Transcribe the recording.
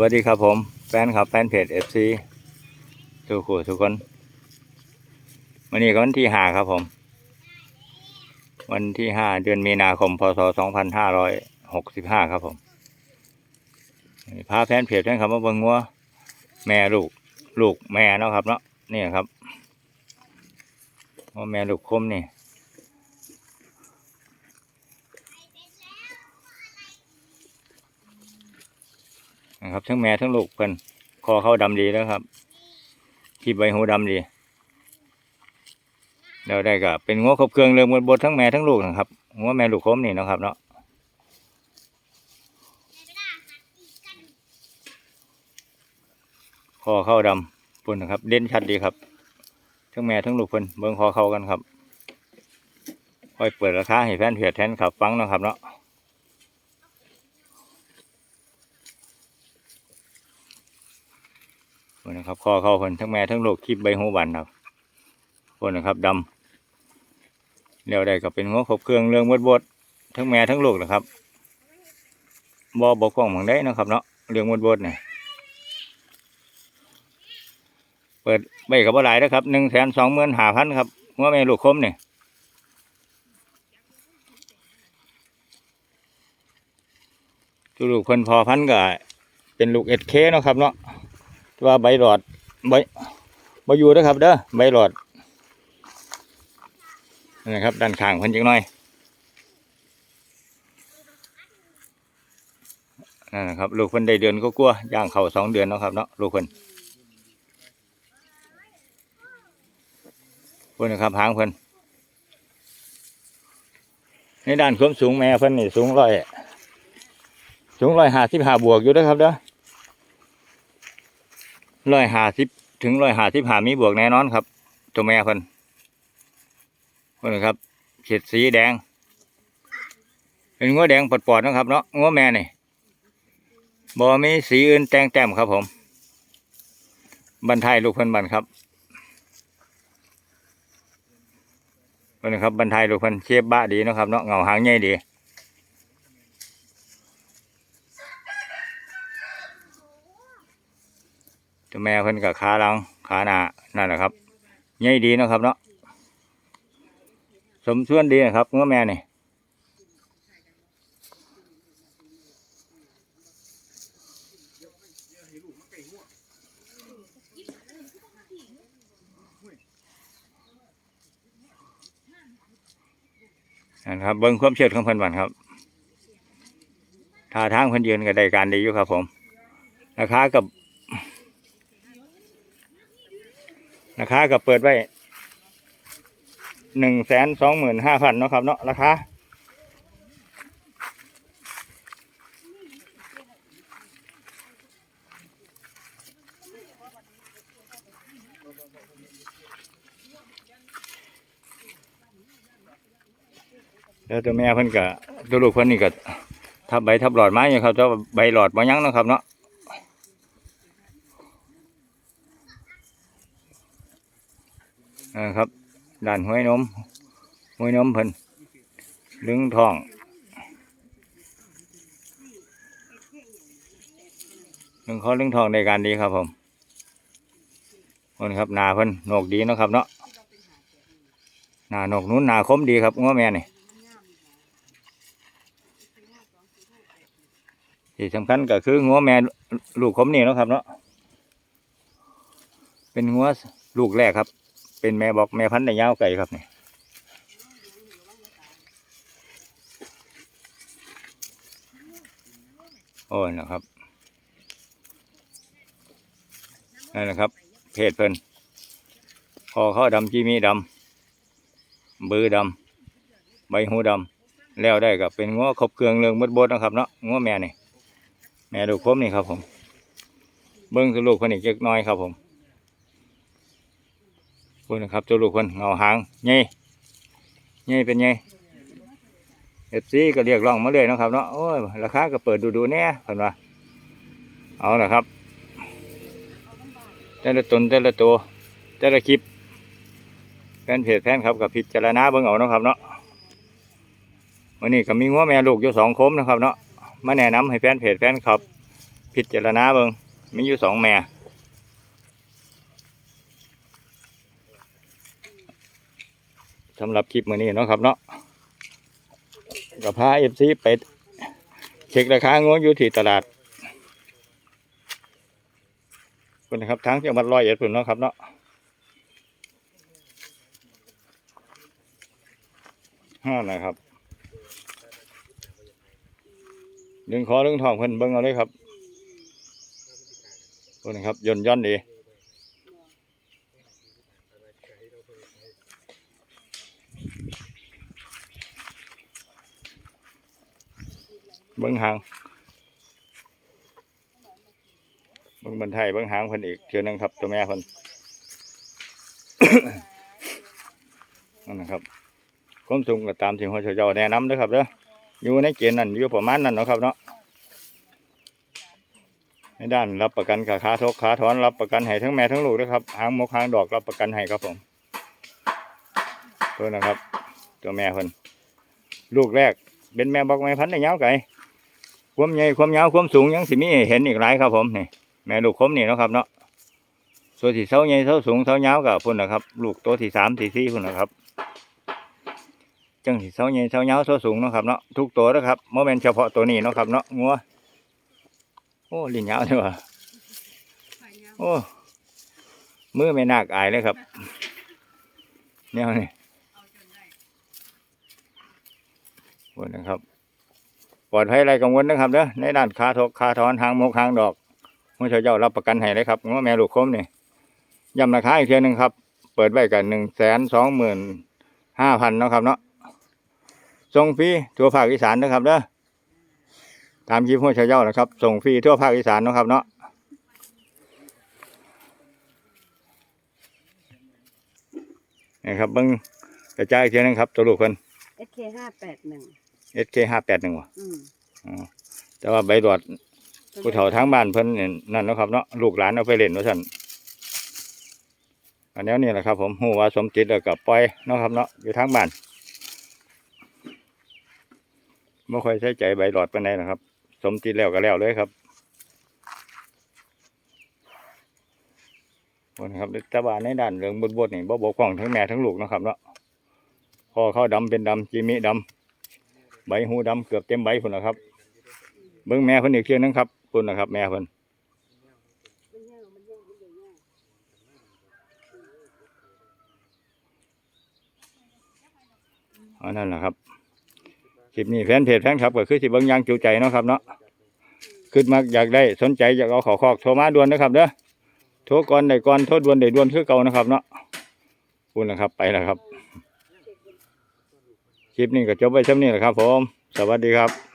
วัสดีครับผมแฟนครับแฟนเพจเอฟซีทุกคนทุกคน วันนี้ก็วันที่ห้าครับผม วันที่ห้าเดือนมีนาคมพศสองพันห้าร้อยหกสิบห้าครับผมพาแฟนเพจแฟนครับมาเบิ่งงัวแม่ลูกลูกแม่เนาะครับเนาะนี่ครับว่าแม่ลูกคมนี่ นะครับ ทั้งแม่ทั้งลูกเพิ่นคอเขาดำดีแล้วครับที่ใบหูดำดีเราได้ก็เป็นงัวครบเครื่องเรื่องบนบดทั้งแม่ทั้งลูกนะครับงัวแม่ลูกคมนี่นะครับเนาะคอเข้าดำปุ่นนะครับเด่นชัดดีครับทั้งแม่ทั้งลูกเพิ่นเบิ่งคอเข้ากันครับค่อยเปิดราคาให้แฟนเพจแทนขับฟังนะครับเนาะ คนนะครับคอเข้าคนทั้งแม่ทั้งลูกคลิปใบหูบันครับคนนะครับดำเดี๋ยวได้ก็เป็นหัวครบเครื่องเรื่องบดบดๆทั้งแม่ทั้งลูกนะครับบอบกพร่องหมังได้นะครับเนาะเรื่องบดบดเนี่ยเปิดใบกับบ่หลายนะครับหนึ่งแสนสองหมื่นห้าพันครับหัวแม่ลูกคมเนี่ยลูกคนพอพันก็เป็นลูกเอ็ดเคนาะครับเนาะ ว่าใบหลอดใบใบอยู่นะครับเด้อใบหลอดนะครับด้านข้างเพิ่นจังหน่อยนั่นนะครับลูกเพิ่นได้เดือนก็กลัวย่างเข่าสองเดือนเนาะครับเนาะลูกเพิ่นเพิ่นนะครับหางเพิ่นในด้านความสูงแม่เพิ่นนี่สูงร้อยสูงร้อยห้าสิบห้าบวกอยู่เด้อครับเด้อ ร้อยห้าสิบถึงร้อยห้าสิบห้ามีบวกแน่นอนครับ ตัวแม่เพิ่นเพิ่นครับเขีดสีแดง เป็นงัวแดงปอดๆนะครับเนาะงัวแม่นี่บ่มีสีอื่นแต่งแต้มครับ ผมบันทายลูกเพิ่นบันครับเพิ่นครับบันทายลูกเพิ่นเชฟบะดีนะครับเนาะเงาหางใหญ่ดี ตัวแม่เพิ่นกับขาหลังขาหน้านั่นแหละครับใหญ่ดีนะครับเนาะสมส่วนดีนะครับงัวแม่นี่นะครับเบิ้งความเชื่อของเพิ่นบันครับท่าทางเพิ่นยืนก็ได้การดีอยู่ครับผม ราคากับ ราคาก็เปิดไว้หนึ่งแสนสองหมื่นห้าพันเนาะครับเนาะราคาแล้วตัวแม่เพิ่นก็ตัวลูกเพิ่นนี่ก็ทับใบทับหลอดไม้อยู่ครับเจ้าใบหลอดบ่ยั้งนะครับเนาะ นะครับด่านห้วยนมห้วยนมเพิ่นลึงทองลึงคอลึงทองในการดีครับผมคนครับหนาเพิ่นโหนกดีนะครับเนาะหนาโหนกนู้นหนาคมดีครับง้อแม่นี่ที่สำคัญก็คือง้อแม่ลูกคมนี่นะครับเนาะเป็นง้อลูกแรกครับ เป็นแม่บอกแม่พันธุ์ในยาวไก่ครับนี่โอ้นะครับนั่นนะครับ เพศเพิ่นคอเข้าดำจีมีดำบือดำใบหูดำแล้วได้กับเป็นง้อครบเครื่องเรืองมดบดนะครับเนาะง้อแม่นี่แม่ลูกคมนี่ครับผม เบิ้งตัวลูกคนนี้เล็กน้อยครับผม คุณนะครับตัวลูกคนเงาหางใหญ่ใหญ่เป็นไงเอฟซีก็เรียกร้องมาเลยนะครับเนาะโอ้ยราคาก็เปิดดูดูๆเนี่ยเพิ่นว่าเอาละครับ แต่ละตนแต่ละตัวแต่ละคลิปแฟนเพจแฟนครับกับพิจารณาเบิ่งเอานะครับเนาะวันนี้ก็มีงัวแม่ลูกอยู่สองคมนะครับเนาะมาแนะนำให้แฟนเพจแฟนครับ พิจารณาเบิ่งมีอยู่สองแม่ สำหรับคลิปมื้อนี้เนาะครับเนาะก็พาเอฟซีไปเช็คราคางัวอยู่ที่ตลาดคุณนะครับทั้งจังหวัดร้อยเอ็ดพุ่นเนาะครับเนาะห้านะครับดึงคอดึงทองเพิ่นเบิ่งเอาเลยครับคุณนะครับย่นย่อนดี บิ่งหางเบิ่งบันไทยเบิ่งหางเพิ่นอีกเทื่อนึงครับ ตัวแม่เพิ่นนั่นนะครับความสูงก็ตามที่หัวเจ้าแนะนำเด้อครับเด้ออยู่ในเกณฑ์นั้นอยู่ประมาณนั้นเนาะครับเนาะในด้านรับประกันขาขาทกขาถอนรับประกันให้ทั้งแม่ทั้งลูกด้วยครับหางมกหางดอกรับประกันให้ครับผมตัวนะครับ ตัวแม่เพิ่นลูกแรกเป็นแม่บอกแม่พันธุ์ในยาวไก่ ความใหญ่ความยาวความสูงยังสิมีให้เห็นอีกหลายครับผมนี่แม่ลูกคมนี่เนาะครับเนาะส่วนที่เสาใหญ่เสาสูงเสายาวกับพุ่นนะครับ ลูกตัวที่สามที่สี่พุ่นนะครับจังสิเสาใหญ่เสาเงาวเสาสูงเนาะครับเนาะทุกตัวนะครับโมเมนเฉพาะตัวนี้เนาะครับเนาะงัวโอ้ลิ้นยาวเลยว่ะโอ้มือไม่น่ากอายเลยครับเนี่ยนี่โอ้นะครับ ปลอดภัยไรกังวลนะครับเด้อในด้านคาทกคาถอนหางมกหางดอกมื่อเจ้ารับประกันให้เลยครับงัวแม่ลูกคมนี่ย้ำราคาอีกเทียหนึงครับ เปิดไว้กันหนึ่งแสนสองหมื่นห้าพันเนาะครับเนาะส่งฟรีทั่วภาคอีสานนะครับเด้อตามคลิปหัวชายเย้านะครับ ส่งฟรีทั่วภาคอีสานเนาะครับเนาะนี่ครับเบิ้งกระจายอีกทีหนึงครับตัวลูกคน SK ห้าแปดหนึ่ง SK ห้าแปดหนึ่งว่ะอืมอ๋อ แต่ว่าใบดอดผู้เฒ่าทั้งบ้านเพิ่นนี่นั่นนะครับเนาะลูกหลานเอาไปเล่นว่าซั่นอันนี้นี่แหละครับ ผมหูว่าสมจิตแล้วกับปล่อยเนาะครับเนาะอยู่ทั้งบ้านไม่ค่อยใช้ใจใบหลอดไปไหนนะครับ สมติดแล้วก็แล้วเลยครับโอ้นครับตะบานในด้านเหลืองบดๆนี่บ่บกพร่องทั้งแม่ทั้งลูกนะครับเนาะคอเข้าดำเป็นดำจีมิดำใบหูดำเกือบเต็มใบพุ่นนะครับ เบิ้งแม่เพิ่นอีกเที่ยนึงครับพุ่นนะครับ แม่เพิ่นอันนั้นแหละครับคลิปนี้แฟนเพจแฟนครับก็คือสิเบิ่งยางจูใจเนาะครับเนาะขึ้นมาอยากได้สนใจอยากเอาขอคอกโทรมาด่วนนะครับเด้อโทรก่อนได้ก่อนโทรด่วนได้ด่วนคือเก่านะครับ เนาะพูดนะครับไปแล้วครับ คลิปนี้ก็จบไว้เท่านี้แหละครับ ผม สวัสดีครับ